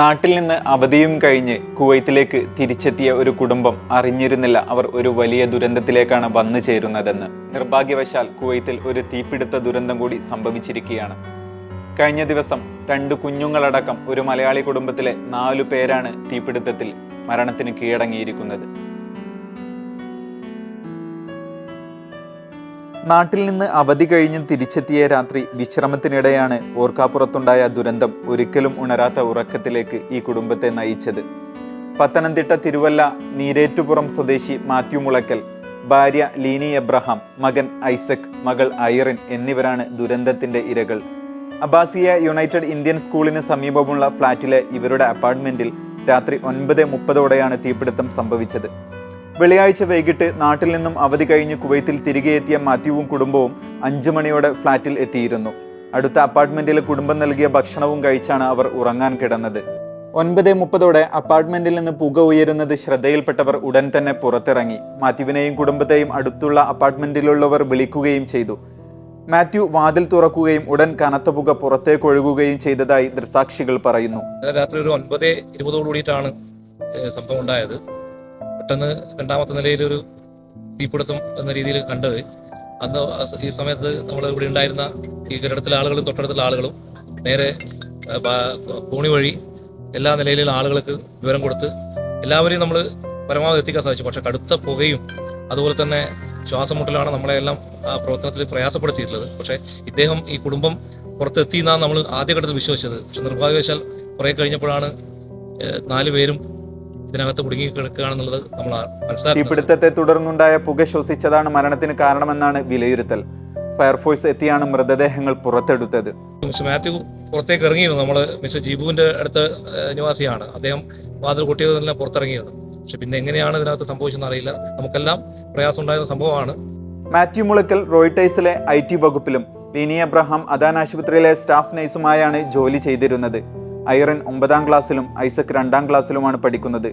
നാട്ടിൽ നിന്ന് അവധിയും കഴിഞ്ഞ് കുവൈത്തിലേക്ക് തിരിച്ചെത്തിയ ഒരു കുടുംബം അറിഞ്ഞിരുന്നില്ല അവർ ഒരു വലിയ ദുരന്തത്തിലേക്കാണ് വന്നു ചേരുന്നതെന്ന്. നിർഭാഗ്യവശാൽ കുവൈത്തിൽ ഒരു തീപിടുത്ത ദുരന്തം കൂടി സംഭവിച്ചിരിക്കുകയാണ്. കഴിഞ്ഞ ദിവസം രണ്ട് കുഞ്ഞുങ്ങളടക്കം ഒരു മലയാളി കുടുംബത്തിലെ നാലു പേരാണ് തീപിടുത്തത്തിൽ മരണത്തിന് കീഴടങ്ങിയിരിക്കുന്നത്. നാട്ടിൽ നിന്ന് അവധി കഴിഞ്ഞ് തിരിച്ചെത്തിയ രാത്രി വിശ്രമത്തിനിടെയാണ് ഓർക്കാപ്പുറത്തുണ്ടായ ദുരന്തം ഒരിക്കലും ഉണരാത്ത ഉറക്കത്തിലേക്ക് ഈ കുടുംബത്തെ നയിച്ചത്. പത്തനംതിട്ട തിരുവല്ല നീരേറ്റുപുറം സ്വദേശി മാത്യു മുളയ്ക്കൽ ഭാര്യ ലീനി എബ്രഹാം മകൻ ഐസക് മകൾ ഐറിൻ എന്നിവരാണ് ദുരന്തത്തിന്റെ ഇരകൾ. അബാസിയ യുണൈറ്റഡ് ഇന്ത്യൻ സ്കൂളിന് സമീപമുള്ള ഫ്ളാറ്റിലെ ഇവരുടെ അപ്പാർട്ട്മെന്റിൽ രാത്രി ഒൻപത് മുപ്പതോടെയാണ് തീപിടുത്തം സംഭവിച്ചത്. വെള്ളിയാഴ്ച വൈകിട്ട് നാട്ടിൽ നിന്നും അവധി കഴിഞ്ഞ് കുവൈത്തിൽ തിരികെ എത്തിയ മാത്യുവും കുടുംബവും അഞ്ചു മണിയോടെ ഫ്ളാറ്റിൽ എത്തിയിരുന്നു. അടുത്ത അപ്പാർട്ട്മെന്റിലെ കുടുംബം നൽകിയ ഭക്ഷണവും കഴിച്ചാണ് അവർ ഉറങ്ങാൻ കിടന്നത്. ഒൻപത് മുപ്പതോടെ അപ്പാർട്ട്മെന്റിൽ നിന്ന് പുക ഉയരുന്നത് ശ്രദ്ധയിൽപ്പെട്ടവർ ഉടൻ തന്നെ പുറത്തിറങ്ങി. മാത്യുവിനെയും കുടുംബത്തെയും അടുത്തുള്ള അപ്പാർട്ട്മെന്റിലുള്ളവർ വിളിക്കുകയും ചെയ്തു. മാത്യു വാതിൽ തുറക്കുകയും ഉടൻ കനത്ത പുക പുറത്തേക്ക് ഒഴുകുകയും ചെയ്തതായി ദൃസാക്ഷികൾ പറയുന്നു. രാത്രി ഒരു ഒൻപത് ഇരുപതോടുകൂടിയിട്ടാണ് സംഭവം ഉണ്ടായത്. പെട്ടെന്ന് രണ്ടാമത്തെ നിലയിൽ ഒരു തീപിടുത്തം എന്ന രീതിയിൽ കണ്ടത്. അന്ന് ഈ സമയത്ത് നമ്മൾ ഇവിടെ ഉണ്ടായിരുന്ന ഈ കെട്ടിടത്തിലെ ആളുകളും തൊട്ടടുത്തുള്ള ആളുകളും നേരെ കോണി വഴി എല്ലാ നിലയിലുള്ള ആളുകൾക്ക് വിവരം കൊടുത്ത് എല്ലാവരെയും നമ്മൾ പരമാവധി എത്തിക്കാൻ സാധിച്ചു. പക്ഷെ കടുത്ത പുകയും അതുപോലെ തന്നെ ശ്വാസം മുട്ടലാണ് നമ്മളെല്ലാം ആ പ്രവർത്തനത്തിൽ പ്രയാസപ്പെടുത്തിയിട്ടുള്ളത്. പക്ഷേ ഇദ്ദേഹം ഈ കുടുംബം പുറത്തെത്തി എന്നാണ് നമ്മൾ ആദ്യഘട്ടത്തിൽ വിശ്വസിച്ചത്. പക്ഷെ നിർഭാഗ്യവശാൽ കുറെ കഴിഞ്ഞപ്പോഴാണ് നാല് പേരും ഇതിനകത്ത് കുടുങ്ങി കിടക്കുകയാണെന്നുള്ളത് നമ്മൾ മനസ്സിലാക്കി തീപിടുത്തത്തെ തുടർന്നുണ്ടായ പുക ശ്വസിച്ചതാണ് മരണത്തിന് കാരണമെന്നാണ് വിലയിരുത്തൽ. ഫയർഫോഴ്സ് എത്തിയാണ് മൃതദേഹങ്ങൾ പുറത്തെടുത്തത്. മിസ്റ്റർ മാത്യു പുറത്തേക്ക് ഇറങ്ങിയിരുന്നു. നമ്മൾ മിസ്റ്റർ ജീബുവിന്റെ അടുത്ത നിവാസിയാണ്. അദ്ദേഹം വാതിൽ കൊട്ടിയതെല്ലാം പുറത്തിറങ്ങിയിരുന്നു. പക്ഷെ പിന്നെ എങ്ങനെയാണ് ഇതിനകത്ത് സംഭവിച്ചതെന്ന് അറിയില്ല. നമുക്കെല്ലാം പ്രയാസം ഉണ്ടായിരുന്ന സംഭവമാണ്. മാത്യു മുളക്കൽ റോയിട്ടൈസിലെ ഐ ടി വകുപ്പിലും ലീനി അബ്രഹാം അദാൻ ആശുപത്രിയിലെ സ്റ്റാഫ് നഴ്സുമായാണ് ജോലി ചെയ്തിരുന്നത്. ഐറൻ ഒമ്പതാം ക്ലാസ്സിലും ഐസക് രണ്ടാം ക്ലാസ്സിലുമാണ് പഠിക്കുന്നത്.